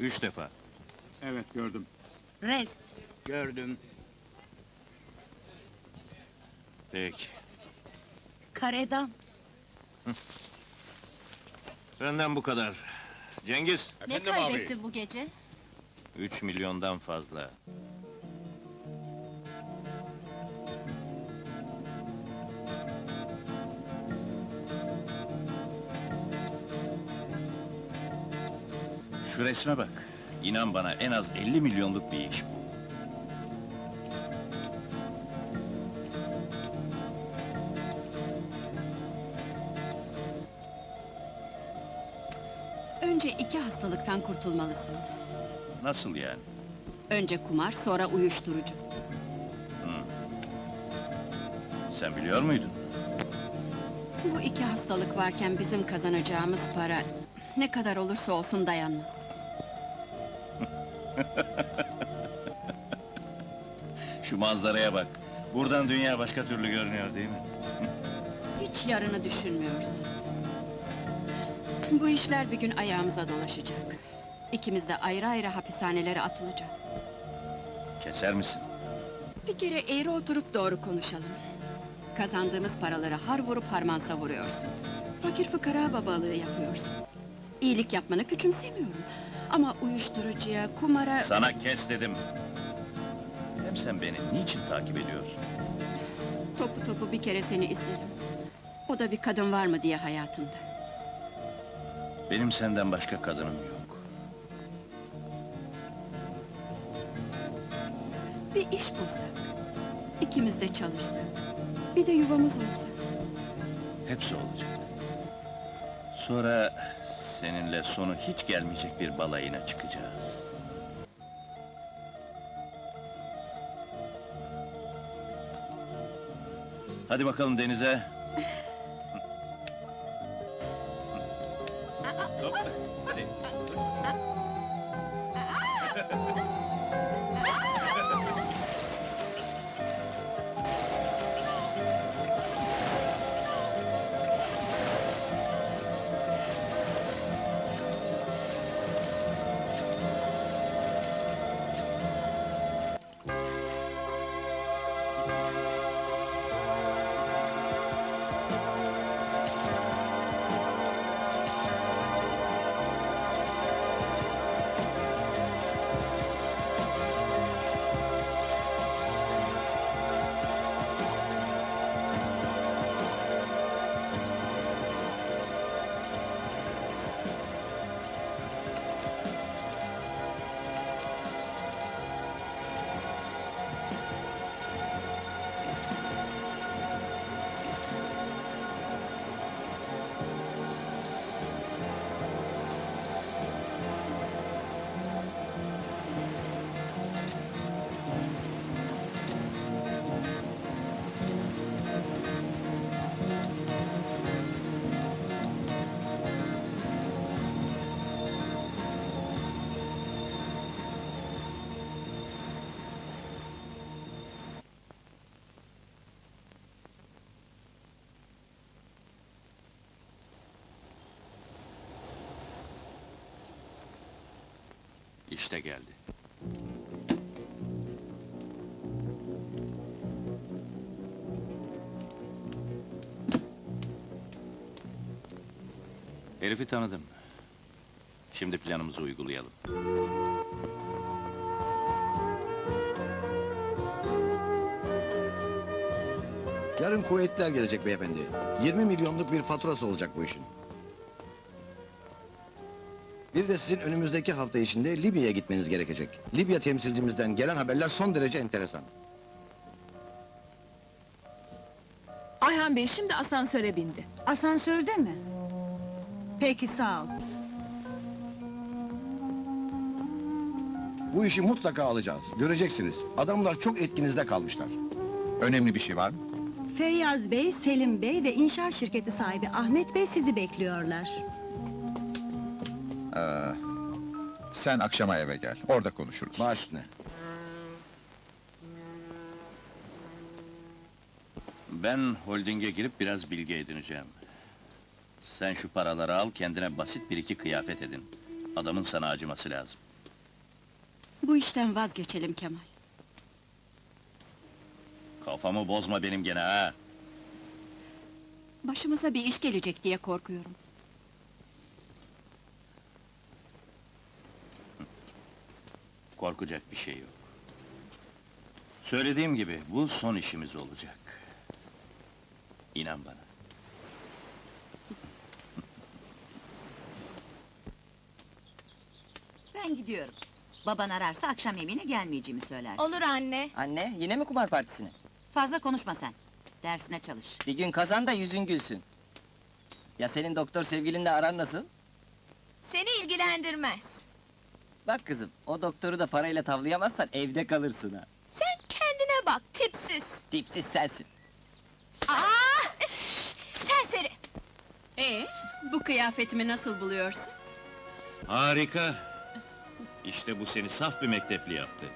Üç defa. Evet gördüm. Rest. Gördüm. Peki. Karedam. Benden bu kadar. Cengiz, Ne kaybetti bu gece? üç milyondan fazla. Şu resme bak. İnan bana en az 50 milyonluk bir iş bu. Önce iki hastalıktan kurtulmalısın. Nasıl yani? Önce kumar, sonra uyuşturucu. Sen biliyor muydun? Bu iki hastalık varken bizim kazanacağımız para... ...ne kadar olursa olsun dayanmaz. Şu manzaraya bak. Buradan dünya başka türlü görünüyor değil mi? Hiç yarını düşünmüyorsun. Bu işler bir gün ayağımıza dolaşacak. İkimiz de ayrı ayrı hapishanelere atılacağız. Keser misin? Bir kere eğri oturup doğru konuşalım. Kazandığımız paraları har vurup harman savuruyorsun. Fakir fıkara babalığı yapıyorsun. İyilik yapmanı küçümsemiyorum. Ama uyuşturucuya, kumara... Sana kes dedim. Hem sen beni niçin takip ediyorsun? Topu topu bir kere seni izledim. O da bir kadın var mı diye hayatında. Benim senden başka kadınım yok. Bir iş bulsak, ikimiz de çalışsak, bir de yuvamız olsa. Hepsi olacak. Sonra seninle sonu hiç gelmeyecek bir balayına çıkacağız. Hadi bakalım denize. Hop, hadi. İşte geldi. Herifi tanıdım. Şimdi planımızı uygulayalım. Yarın kuvvetliler gelecek beyefendi. 20 milyonluk bir faturası olacak bu işin. Bir de sizin önümüzdeki hafta içinde Libya'ya gitmeniz gerekecek. Libya temsilcimizden gelen haberler son derece enteresan. Ayhan Bey şimdi asansöre bindi. Asansörde mi? Peki sağ ol. Bu işi mutlaka alacağız. Göreceksiniz. Adamlar çok etkinizde kalmışlar. Önemli bir şey var mı? Feyyaz Bey, Selim Bey ve inşaat şirketi sahibi Ahmet Bey sizi bekliyorlar. Sen akşama eve gel, orada konuşuruz. Baş üstüne. Ben holdinge girip biraz bilgi edineceğim. Sen şu paraları al, kendine basit bir iki kıyafet edin. Adamın sana acıması lazım. Bu işten vazgeçelim Kemal. Kafamı bozma benim gene ha! Başımıza bir iş gelecek diye korkuyorum. Korkacak bir şey yok. Söylediğim gibi, bu son işimiz olacak. İnan bana. Ben gidiyorum. Baban ararsa akşam yemeğine gelmeyeceğimi söyler. Olur anne. Anne, yine mi kumar partisine? Fazla konuşma sen. Dersine çalış. Bir gün kazan da yüzün gülsün. Ya senin doktor sevgilinle aran nasıl? Seni ilgilendirmez. Bak kızım, o doktoru da parayla tavlayamazsan evde kalırsın ha. Sen kendine bak, tipsiz. Tipsiz sensin. Aa, üf, serseri. Ee, bu kıyafetimi nasıl buluyorsun? Harika! İşte bu seni saf bir mektepli yaptı.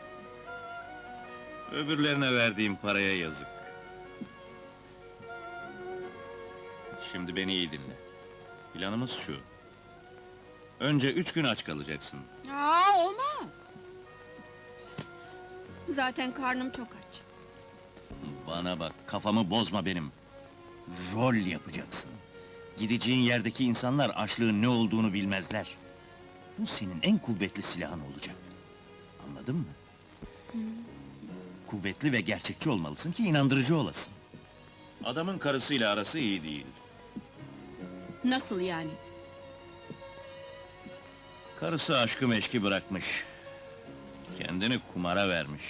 Öbürlerine verdiğim paraya yazık. Şimdi beni iyi dinle. Planımız şu. Önce üç gün aç kalacaksın. Aa, Zaten karnım çok aç. Bana bak, kafamı bozma benim. Rol yapacaksın. Gideceğin yerdeki insanlar açlığın ne olduğunu bilmezler. Bu senin en kuvvetli silahın olacak. Anladın mı? Kuvvetli ve gerçekçi olmalısın ki inandırıcı olasın. Adamın karısıyla arası iyi değil. Nasıl yani? Karısı aşkı meşki bırakmış. Kendini kumara vermiş.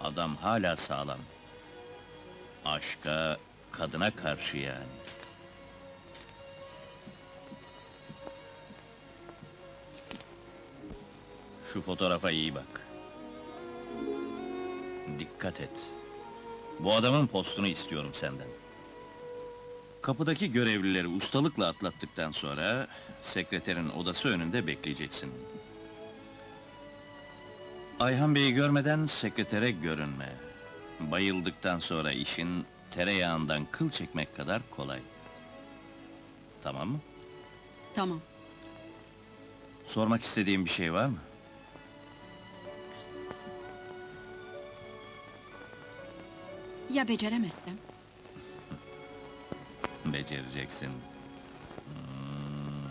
Adam hala sağlam. Aşka, kadına karşı yani. Şu fotoğrafa iyi bak. Dikkat et. Bu adamın postunu istiyorum senden. Kapıdaki görevlileri ustalıkla atlattıktan sonra... ...sekreterin odası önünde bekleyeceksin. Ayhan Bey'i görmeden sekretere görünme. Bayıldıktan sonra işin tereyağından kıl çekmek kadar kolay. Tamam mı? Tamam. Sormak istediğim bir şey var mı? Ya beceremezsem? Becereceksin.